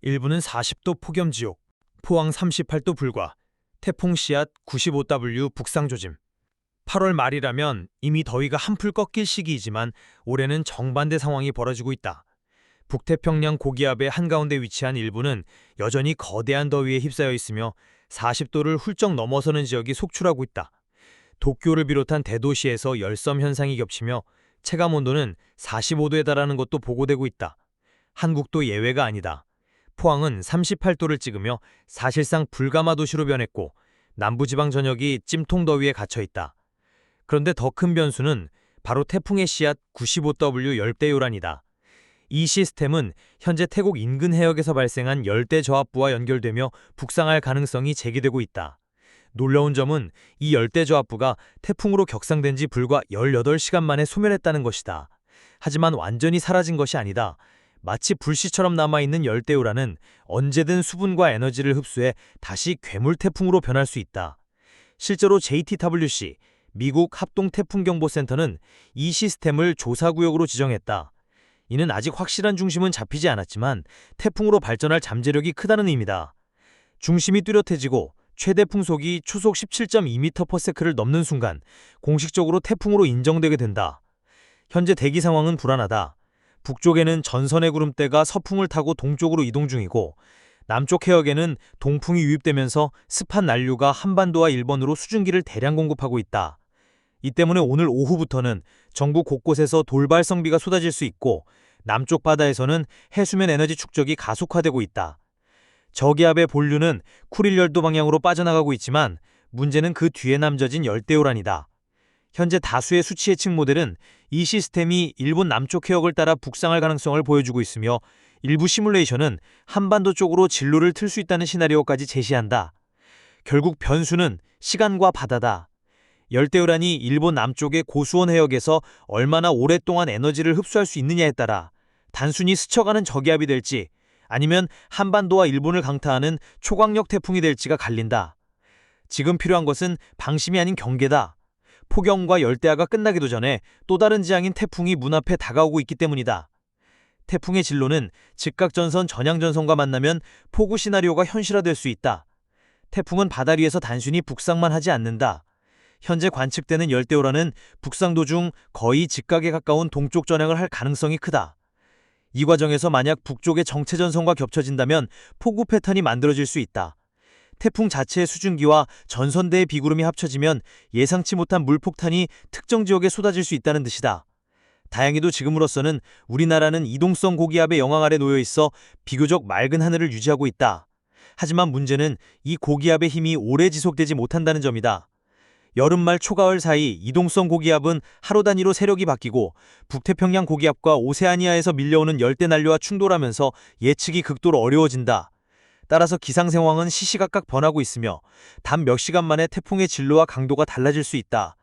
일부는 40도 폭염지옥, 포항 38도 불과, 태풍 씨앗 95W 북상조짐. 8월 말이라면 이미 더위가 한풀 꺾일 시기이지만 올해는 정반대 상황이 벌어지고 있다. 북태평양 고기압의 한가운데 위치한 일부는 여전히 거대한 더위에 휩싸여 있으며 40도를 훌쩍 넘어서는 지역이 속출하고 있다. 도쿄를 비롯한 대도시에서 열섬 현상이 겹치며 체감 온도는 45도에 달하는 것도 보고되고 있다. 한국도 예외가 아니다. 포항은 38도를 찍으며 사실상 불가마 도시로 변했고 남부지방 전역이 찜통 더위에 갇혀 있다. 그런데 더 큰 변수는 바로 태풍의 씨앗 95W 열대요란이다. 이 시스템은 현재 태국 인근 해역에서 발생한 열대 저압부와 연결되며 북상할 가능성이 제기되고 있다. 놀라운 점은 이 열대 저압부가 태풍으로 격상된 지 불과 18시간 만에 소멸했다는 것이다. 하지만 완전히 사라진 것이 아니다. 마치 불씨처럼 남아있는 열대우라는 언제든 수분과 에너지를 흡수해 다시 괴물 태풍으로 변할 수 있다. 실제로 JTWC, 미국 합동태풍경보센터는 이 시스템을 조사구역으로 지정했다. 이는 아직 확실한 중심은 잡히지 않았지만 태풍으로 발전할 잠재력이 크다는 의미다. 중심이 뚜렷해지고 최대 풍속이 초속 17.2m/s를 넘는 순간 공식적으로 태풍으로 인정되게 된다. 현재 대기 상황은 불안하다. 북쪽에는 전선의 구름대가 서풍을 타고 동쪽으로 이동 중이고 남쪽 해역에는 동풍이 유입되면서 습한 난류가 한반도와 일본으로 수증기를 대량 공급하고 있다. 이 때문에 오늘 오후부터는 전국 곳곳에서 돌발성비가 쏟아질 수 있고 남쪽 바다에서는 해수면 에너지 축적이 가속화되고 있다. 저기압의 본류는 쿠릴열도 방향으로 빠져나가고 있지만 문제는 그 뒤에 남겨진 열대요란이다. 현재 다수의 수치 예측 모델은 이 시스템이 일본 남쪽 해역을 따라 북상할 가능성을 보여주고 있으며 일부 시뮬레이션은 한반도 쪽으로 진로를 틀 수 있다는 시나리오까지 제시한다. 결국 변수는 시간과 바다다. 열대요란이 일본 남쪽의 고수원 해역에서 얼마나 오랫동안 에너지를 흡수할 수 있느냐에 따라 단순히 스쳐가는 저기압이 될지 아니면 한반도와 일본을 강타하는 초강력 태풍이 될지가 갈린다. 지금 필요한 것은 방심이 아닌 경계다. 폭염과 열대야가 끝나기도 전에 또 다른 지향인 태풍이 문 앞에 다가오고 있기 때문이다. 태풍의 진로는 즉각전선 전향전선과 만나면 폭우 시나리오가 현실화될 수 있다. 태풍은 바다 위에서 단순히 북상만 하지 않는다. 현재 관측되는 열대우라는 북상 도 중 거의 직각에 가까운 동쪽 전향을 할 가능성이 크다. 이 과정에서 만약 북쪽의 정체전선과 겹쳐진다면 폭우 패턴이 만들어질 수 있다. 태풍 자체의 수증기와 전선대의 비구름이 합쳐지면 예상치 못한 물폭탄이 특정 지역에 쏟아질 수 있다는 뜻이다. 다행히도 지금으로서는 우리나라는 이동성 고기압의 영향 아래 놓여 있어 비교적 맑은 하늘을 유지하고 있다. 하지만 문제는 이 고기압의 힘이 오래 지속되지 못한다는 점이다. 여름말 초가을 사이 이동성 고기압은 하루 단위로 세력이 바뀌고 북태평양 고기압과 오세아니아에서 밀려오는 열대 난류와 충돌하면서 예측이 극도로 어려워진다. 따라서 기상 상황은 시시각각 변하고 있으며 단 몇 시간 만에 태풍의 진로와 강도가 달라질 수 있다.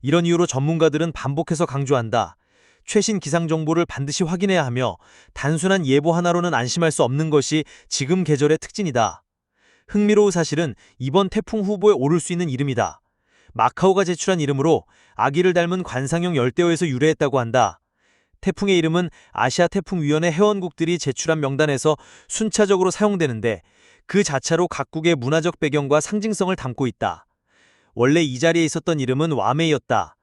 이런 이유로 전문가들은 반복해서 강조한다. 최신 기상 정보를 반드시 확인해야 하며 단순한 예보 하나로는 안심할 수 없는 것이 지금 계절의 특징이다. 흥미로운 사실은 이번 태풍 후보에 오를 수 있는 이름이다. 마카오가 제출한 이름으로 아기를 닮은 관상형 열대어에서 유래했다고 한다. 태풍의 이름은 아시아 태풍위원회 회원국들이 제출한 명단에서 순차적으로 사용되는데 그 자체로 각국의 문화적 배경과 상징성을 담고 있다. 원래 이 자리에 있었던 이름은 와메이였다.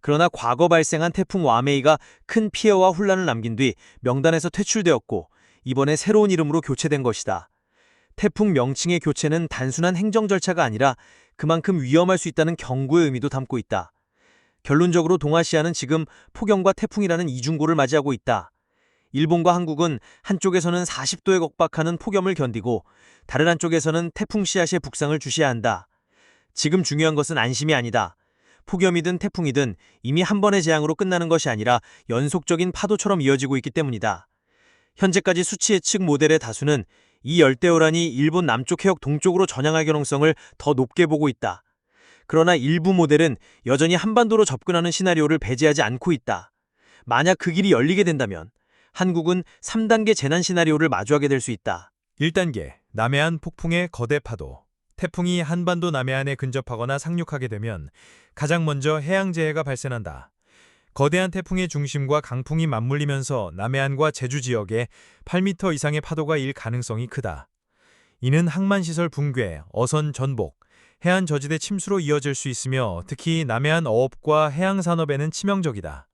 그러나 과거 발생한 태풍 와메이가 큰 피해와 혼란을 남긴 뒤 명단에서 퇴출되었고 이번에 새로운 이름으로 교체된 것이다. 태풍 명칭의 교체는 단순한 행정 절차가 아니라 그만큼 위험할 수 있다는 경고의 의미도 담고 있다. 결론적으로 동아시아는 지금 폭염과 태풍이라는 이중고를 맞이하고 있다. 일본과 한국은 한쪽에서는 40도에 걱박하는 폭염을 견디고 다른 한쪽에서는 태풍 씨앗의 북상을 주시해야 한다. 지금 중요한 것은 안심이 아니다. 폭염이든 태풍이든 이미 한 번의 재앙으로 끝나는 것이 아니라 연속적인 파도처럼 이어지고 있기 때문이다. 현재까지 수치 예측 모델의 다수는 이 열대어란이 일본 남쪽 해역 동쪽으로 전향할 가능성을 더 높게 보고 있다. 그러나 일부 모델은 여전히 한반도로 접근하는 시나리오를 배제하지 않고 있다. 만약 그 길이 열리게 된다면 한국은 3단계 재난 시나리오를 마주하게 될 수 있다. 1단계 남해안 폭풍의 거대 파도 태풍이 한반도 남해안에 근접하거나 상륙하게 되면 가장 먼저 해양재해가 발생한다. 거대한 태풍의 중심과 강풍이 맞물리면서 남해안과 제주 지역에 8m 이상의 파도가 일 가능성이 크다. 이는 항만시설 붕괴, 어선 전복, 해안 저지대 침수로 이어질 수 있으며 특히 남해안 어업과 해양산업에는 치명적이다.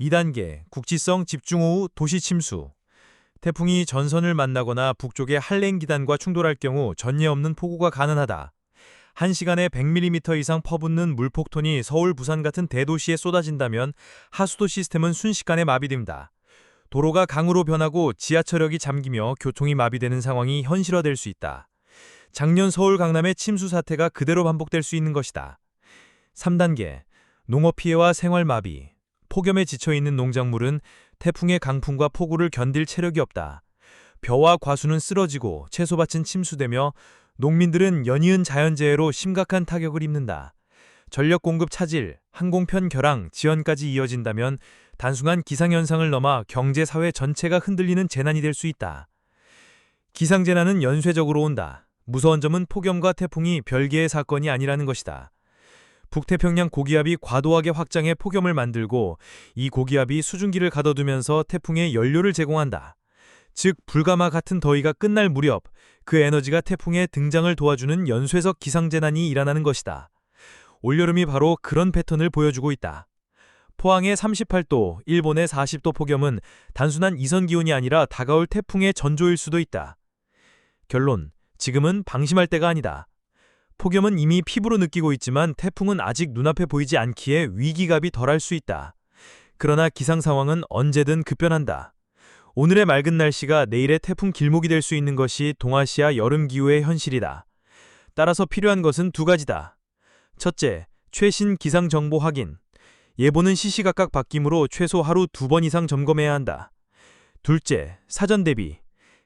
2단계 국지성 집중호우 도시 침수 태풍이 전선을 만나거나 북쪽의 한랭기단과 충돌할 경우 전례 없는 폭우가 가능하다. 1시간에 100mm 이상 퍼붓는 물폭탄이 서울, 부산 같은 대도시에 쏟아진다면 하수도 시스템은 순식간에 마비됩니다. 도로가 강으로 변하고 지하철역이 잠기며 교통이 마비되는 상황이 현실화될 수 있다. 작년 서울 강남의 침수 사태가 그대로 반복될 수 있는 것이다. 3단계 농업 피해와 생활 마비 폭염에 지쳐 있는 농작물은 태풍의 강풍과 폭우를 견딜 체력이 없다. 벼와 과수는 쓰러지고 채소밭은 침수되며 농민들은 연이은 자연재해로 심각한 타격을 입는다. 전력 공급 차질, 항공편 결항, 지연까지 이어진다면 단순한 기상현상을 넘어 경제 사회 전체가 흔들리는 재난이 될 수 있다. 기상재난은 연쇄적으로 온다. 무서운 점은 폭염과 태풍이 별개의 사건이 아니라는 것이다. 북태평양 고기압이 과도하게 확장해 폭염을 만들고 이 고기압이 수증기를 가둬두면서 태풍에 연료를 제공한다. 즉 불가마 같은 더위가 끝날 무렵 그 에너지가 태풍의 등장을 도와주는 연쇄적 기상재난이 일어나는 것이다. 올여름이 바로 그런 패턴을 보여주고 있다. 포항의 38도, 일본의 40도 폭염은 단순한 이선 기온이 아니라 다가올 태풍의 전조일 수도 있다. 결론, 지금은 방심할 때가 아니다. 폭염은 이미 피부로 느끼고 있지만 태풍은 아직 눈앞에 보이지 않기에 위기감이 덜할 수 있다. 그러나 기상 상황은 언제든 급변한다. 오늘의 맑은 날씨가 내일의 태풍 길목이 될 수 있는 것이 동아시아 여름 기후의 현실이다. 따라서 필요한 것은 두 가지다. 첫째, 최신 기상 정보 확인. 예보는 시시각각 바뀌므로 최소 하루 두 번 이상 점검해야 한다. 둘째, 사전 대비.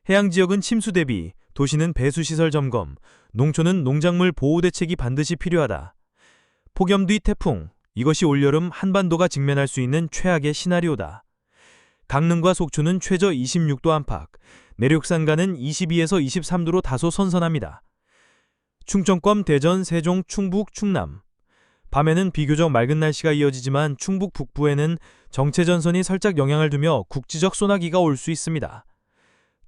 해양 지역은 침수 대비, 도시는 배수시설 점검, 농촌은 농작물 보호 대책이 반드시 필요하다. 폭염 뒤 태풍, 이것이 올여름 한반도가 직면할 수 있는 최악의 시나리오다. 강릉과 속초는 최저 26도 안팎, 내륙산가는 22에서 23도로 다소 선선합니다. 충청권, 대전, 세종, 충북, 충남. 밤에는 비교적 맑은 날씨가 이어지지만 충북 북부에는 정체전선이 살짝 영향을 두며 국지적 소나기가 올 수 있습니다.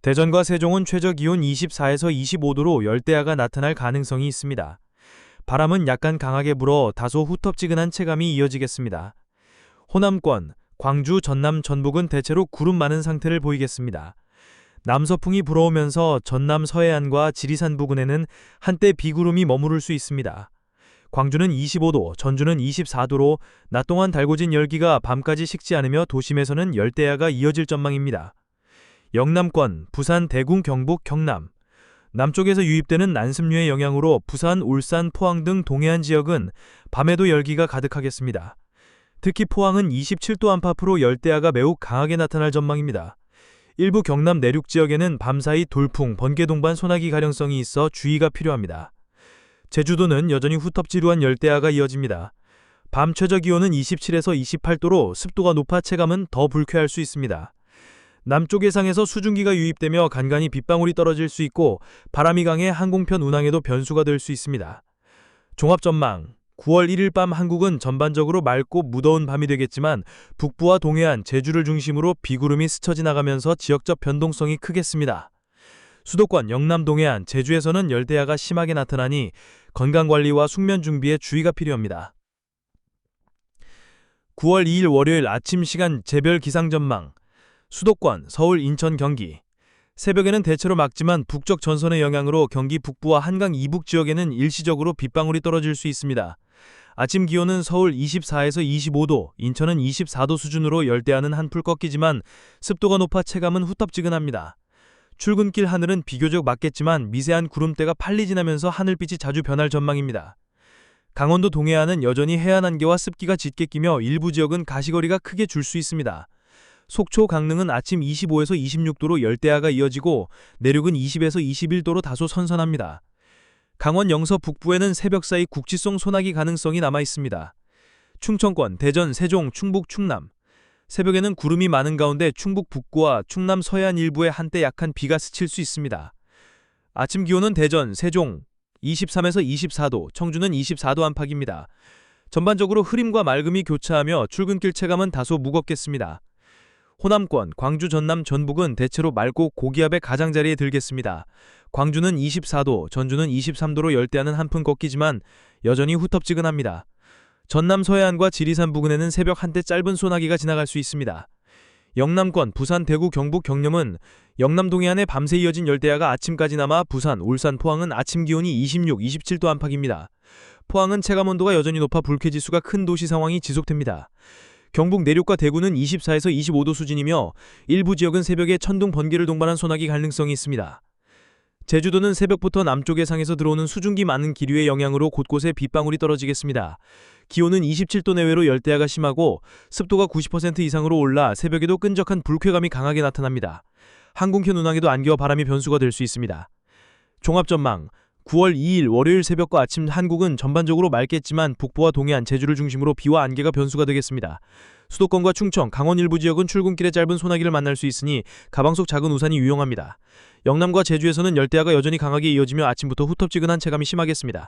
대전과 세종은 최저 기온 24에서 25도로 열대야가 나타날 가능성이 있습니다. 바람은 약간 강하게 불어 다소 후텁지근한 체감이 이어지겠습니다. 호남권, 광주, 전남, 전북은 대체로 구름 많은 상태를 보이겠습니다. 남서풍이 불어오면서 전남 서해안과 지리산 부근에는 한때 비구름이 머무를 수 있습니다. 광주는 25도, 전주는 24도로 낮 동안 달궈진 열기가 밤까지 식지 않으며 도심에서는 열대야가 이어질 전망입니다. 영남권, 부산, 대구, 경북, 경남. 남쪽에서 유입되는 난습류의 영향으로 부산, 울산, 포항 등 동해안 지역은 밤에도 열기가 가득하겠습니다. 특히 포항은 27도 안팎으로 열대야가 매우 강하게 나타날 전망입니다. 일부 경남 내륙 지역에는 밤사이 돌풍, 번개 동반 소나기 가능성이 있어 주의가 필요합니다. 제주도는 여전히 후텁지루한 열대야가 이어집니다. 밤 최저 기온은 27에서 28도로 습도가 높아 체감은 더 불쾌할 수 있습니다. 남쪽 해상에서 수증기가 유입되며 간간히 빗방울이 떨어질 수 있고 바람이 강해 항공편 운항에도 변수가 될 수 있습니다. 종합 전망 9월 1일 밤 한국은 전반적으로 맑고 무더운 밤이 되겠지만 북부와 동해안, 제주를 중심으로 비구름이 스쳐 지나가면서 지역적 변동성이 크겠습니다. 수도권, 영남 동해안, 제주에서는 열대야가 심하게 나타나니 건강관리와 숙면 준비에 주의가 필요합니다. 9월 2일 월요일 아침 시간 재별 기상 전망 수도권, 서울, 인천, 경기 새벽에는 대체로 맑지만 북쪽 전선의 영향으로 경기 북부와 한강 이북 지역에는 일시적으로 빗방울이 떨어질 수 있습니다. 아침 기온은 서울 24에서 25도, 인천은 24도 수준으로 열대야는 한풀 꺾이지만 습도가 높아 체감은 후텁지근합니다. 출근길 하늘은 비교적 맑겠지만 미세한 구름대가 빨리 지나면서 하늘빛이 자주 변할 전망입니다. 강원도 동해안은 여전히 해안 안개와 습기가 짙게 끼며 일부 지역은 가시거리가 크게 줄 수 있습니다. 속초 강릉은 아침 25에서 26도로 열대야가 이어지고 내륙은 20에서 21도로 다소 선선합니다. 강원 영서 북부에는 새벽 사이 국지성 소나기 가능성이 남아 있습니다. 충청권, 대전, 세종, 충북, 충남. 새벽에는 구름이 많은 가운데 충북 북부와 충남 서해안 일부에 한때 약한 비가 스칠 수 있습니다. 아침 기온은 대전, 세종 23에서 24도, 청주는 24도 안팎입니다. 전반적으로 흐림과 맑음이 교차하며 출근길 체감은 다소 무겁겠습니다. 호남권, 광주, 전남, 전북은 대체로 맑고 고기압의 가장자리에 들겠습니다. 광주는 24도, 전주는 23도로 열대야는 한푼 꺾이지만 여전히 후텁지근합니다. 전남 서해안과 지리산 부근에는 새벽 한때 짧은 소나기가 지나갈 수 있습니다. 영남권, 부산, 대구, 경북, 경남은 영남 동해안에 밤새 이어진 열대야가 아침까지 남아 부산, 울산, 포항은 아침 기온이 26, 27도 안팎입니다. 포항은 체감 온도가 여전히 높아 불쾌지수가 큰 도시 상황이 지속됩니다. 경북 내륙과 대구는 24에서 25도 수준이며 일부 지역은 새벽에 천둥 번개를 동반한 소나기 가능성이 있습니다. 제주도는 새벽부터 남쪽 해상에서 들어오는 수증기 많은 기류의 영향으로 곳곳에 빗방울이 떨어지겠습니다. 기온은 27도 내외로 열대야가 심하고 습도가 90% 이상으로 올라 새벽에도 끈적한 불쾌감이 강하게 나타납니다. 항공편 운항에도 안개와 바람이 변수가 될 수 있습니다. 종합전망 9월 2일 월요일 새벽과 아침 한국은 전반적으로 맑겠지만 북부와 동해안, 제주를 중심으로 비와 안개가 변수가 되겠습니다. 수도권과 충청, 강원 일부 지역은 출근길에 짧은 소나기를 만날 수 있으니 가방 속 작은 우산이 유용합니다. 영남과 제주에서는 열대야가 여전히 강하게 이어지며 아침부터 후텁지근한 체감이 심하겠습니다.